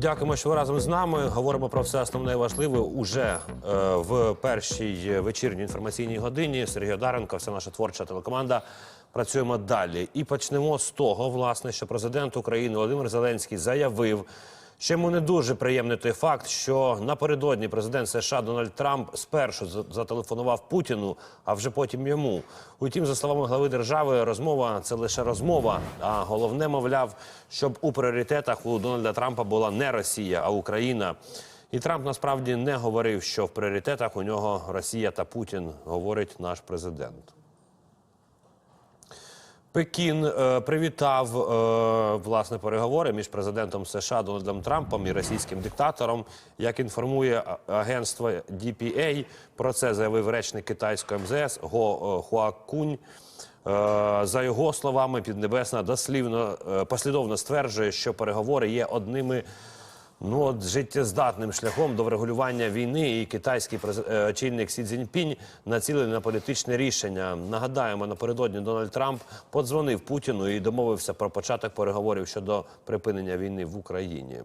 Дякуємо, що ви разом з нами. Говоримо про все основне і важливе уже е, в першій вечірній інформаційній годині. Сергій Одаренко, вся наша творча телекоманда. Працюємо далі. І почнемо з того, власне, що президент України Володимир Зеленський заявив, що йому не дуже приємний той факт, що напередодні президент США Дональд Трамп спершу за- зателефонував Путіну, а вже потім йому. Утім, за словами глави держави, розмова це лише розмова. А головне, мовляв, щоб у пріоритетах у Дональда Трампа була не Росія, а Україна. І Трамп насправді не говорив, що в пріоритетах у нього Росія та Путін, говорить наш президент. Пекін е, привітав е, власне переговори між президентом США Дональдом Трампом і російським диктатором. Як інформує агентство DPA, про це заявив речник китайського МЗС Го е, Хуакунь. За його словами, Піднебесна дослівно послідовно стверджує, що переговори є одними Ну, от життєздатним шляхом до врегулювання війни і китайський е, очільник Сі Цзіньпінь націлений на політичне рішення. Нагадаємо, напередодні Дональд Трамп подзвонив Путіну і домовився про початок переговорів щодо припинення війни в Україні.